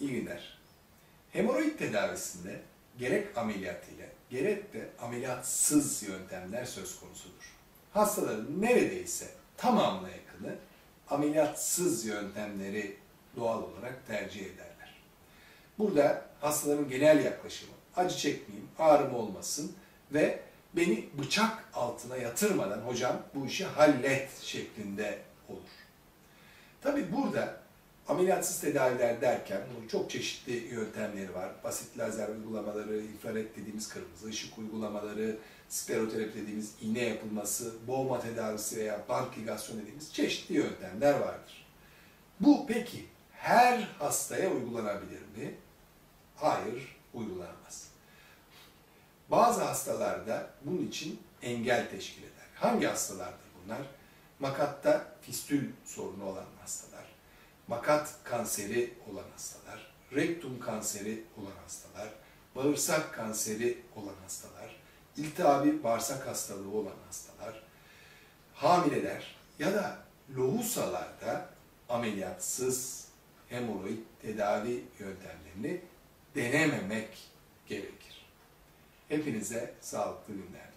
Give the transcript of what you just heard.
İyi günler. Hemoroid tedavisinde gerek ameliyat ile gerek de ameliyatsız yöntemler söz konusudur. Hastaların neredeyse tamamına yakını ameliyatsız yöntemleri doğal olarak tercih ederler. Burada hastaların genel yaklaşımı acı çekmeyeyim, ağrım olmasın ve beni bıçak altına yatırmadan hocam bu işi hallet şeklinde olur. Tabi burada ameliyatsız tedaviler derken bunun çok çeşitli yöntemleri var. Basit lazer uygulamaları, infrared dediğimiz kırmızı ışık uygulamaları, skleroterapi dediğimiz iğne yapılması, boğma tedavisi veya band ligasyon dediğimiz çeşitli yöntemler vardır. Bu peki her hastaya uygulanabilir mi? Hayır, uygulanamaz. Bazı hastalarda bunun için engel teşkil eder. Hangi hastalardır bunlar? Makatta fistül sorunu olan hastalar, makat kanseri olan hastalar, rektum kanseri olan hastalar, bağırsak kanseri olan hastalar, iltihabi bağırsak hastalığı olan hastalar, hamileler ya da lohusalarda ameliyatsız hemoroid tedavi yöntemlerini denememek gerekir. Hepinize sağlıklı günler